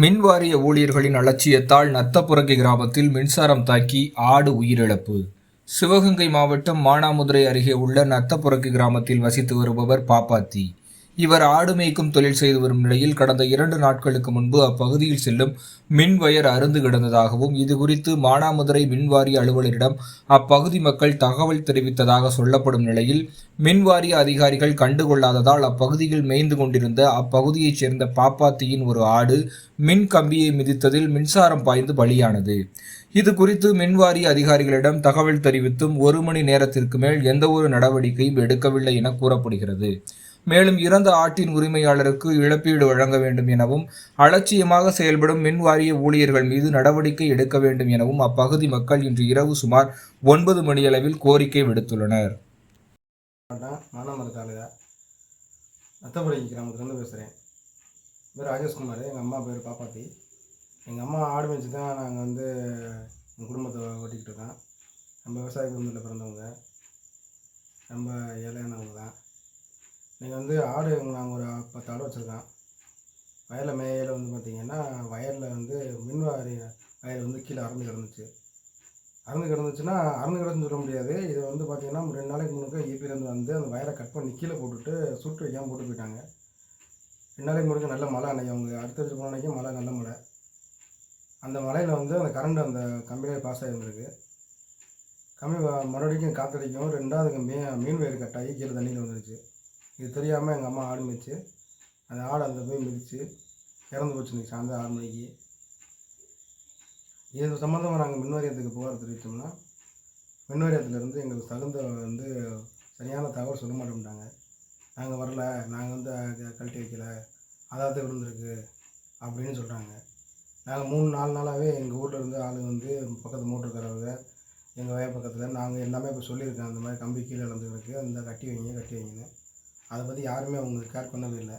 மின்வாரிய ஊழியர்களின் அலட்சியத்தால் நத்தப்புரங்கி கிராமத்தில் மின்சாரம் தாக்கி ஆடு உயிரிழப்பு. சிவகங்கை மாவட்டம் மானாமதுரை அருகே உள்ள நத்தப்புரங்கி கிராமத்தில் வசித்து வருபவர் பாப்பாத்தி. இவர் ஆடு மேய்க்கும் தொழில் செய்து வரும் நிலையில் கடந்த இரண்டு நாட்களுக்கு முன்பு அப்பகுதியில் செல்லும் மின் வயர் அருந்து கிடந்ததாகவும் இது குறித்து மானாமதுரை மின்வாரிய அலுவலரிடம் அப்பகுதி மக்கள் தகவல் தெரிவித்ததாக சொல்லப்படும் நிலையில் மின்வாரிய அதிகாரிகள் கண்டுகொள்ளாததால் அப்பகுதியில் மேய்ந்து கொண்டிருந்த அப்பகுதியைச் சேர்ந்த பாப்பாத்தியின் ஒரு ஆடு மின் கம்பியை மிதித்ததில் மின்சாரம் பாய்ந்து பலியானது. இது குறித்து மின்வாரிய அதிகாரிகளிடம் தகவல் தெரிவித்தும் ஒரு மணி நேரத்திற்கு மேல் எந்தவொரு நடவடிக்கையும் எடுக்கவில்லை என கூறப்படுகிறது. மேலும் இறந்த ஆட்டின் உரிமையாளருக்கு இழப்பீடு வழங்க வேண்டும் எனவும் அலட்சியமாக செயல்படும் மின்வாரிய ஊழியர்கள் மீது நடவடிக்கை எடுக்க வேண்டும் எனவும் அப்பகுதி மக்கள் இன்று இரவு சுமார் ஒன்பது மணியளவில் கோரிக்கை விடுத்துள்ளனர். மாவட்டம் கிராமத்துலேருந்து பேசுகிறேன் பேர் ராஜேஷ்குமார் எங்கள் அம்மா பேர் பாப்பாத்தி. எங்கள் அம்மா ஆடு மேய்ச்சி தான் நாங்கள் வந்து எங்கள் குடும்பத்தை ஓட்டிக்கிட்டு இருக்கோம். நம்ம விவசாய குடும்பத்தில் பிறந்தவங்க. ரொம்ப ஏழையானவங்க தான். நீங்கள் வந்து ஆடு நாங்கள் ஒரு பத்து ஆடு வச்சுருக்கோம். வயலில் மேயில் வந்து பார்த்திங்கன்னா வயலில் வந்து மின்வாரி வயல் வந்து கீழே அறந்து கிடந்துச்சு. அறந்து கிடந்துச்சுன்னா அறந்து கிடந்துன்னு சொல்ல முடியாது. இது வந்து பார்த்திங்கன்னா ரெண்டு நாளைக்கு முன்னுக்கு ஈபிலேருந்து வந்து அந்த வயலை கட் பண்ணி கீழே போட்டுட்டு சுட்டு வைக்காமல் போட்டு போயிட்டாங்க. ரெண்டு நாளைக்கு முன்னுக்கு நல்ல மழை அன்னைக்கு அவங்க அடுத்தடுத்து போன அன்னைக்கு மழை நல்ல மழை. அந்த மழையில் வந்து அந்த கரண்ட் அந்த கம்பியிலே பாஸ் ஆகிருந்திருக்கு கம்மி வ- மறுபடியும் காற்றடிக்கும் ரெண்டாவது மீ மீன் வயிறு கட்டாகி கீழே தண்ணியில் வந்துருச்சு இது தெரியாமல் எங்கள் அம்மா ஆடு மிதிச்சு அந்த ஆடு அந்த போய் மிதித்து இறந்து போச்சு இன்னைக்கு சாயந்தரம் ஆறு மணிக்கு. இது சம்மந்தமாக நாங்கள் மின்வாரியத்துக்கு புகார் தெரிவித்தோம்னா மின்வாரியத்துலேருந்து எங்களுக்கு தகுந்த வந்து சரியான தகவல் சொல்ல மாட்டோம்ட்டாங்க நாங்கள் வரல நாங்கள் வந்து கழட்டி வைக்கல அதாவது விழுந்திருக்கு அப்படின்னு சொல்கிறாங்க நாங்கள் மூணு நாலு நாளாகவே எங்கள் ஊரில் இருந்து ஆள் வந்து பக்கத்து மோட்டருக்காரவங்க எங்கள் வய பக்கத்தில் நாங்கள் எல்லாமே இப்போ சொல்லியிருக்கோம் அந்த மாதிரி கம்பி கீழே இழந்துருக்கு அந்த கட்டி வைங்க கட்டி வைங்கன்னு. அதை பற்றி யாருமே அவங்க கேர் பண்ணவே இல்லை.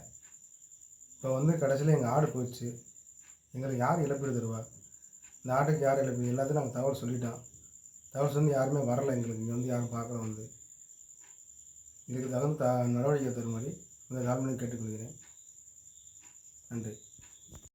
இப்போ வந்து கடைசியில் எங்கள் ஆடு போயிடுச்சு எங்களுக்கு யார் இழப்பீடு தருவா? இந்த ஆட்டுக்கு யார் இழப்பீடு? எல்லாத்தையும் நாங்கள் தகவல் சொல்லிட்டோம். தகவல் சொல்லி யாருமே வரல எங்களுக்கு. இங்கே வந்து யாரும் பார்க்கல வந்து. இதுக்கு தகுந்த த நடவடிக்கை தருமாறு இந்த கவர்மெண்ட் கேட்டுக்கொள்கிறேன். நன்றி.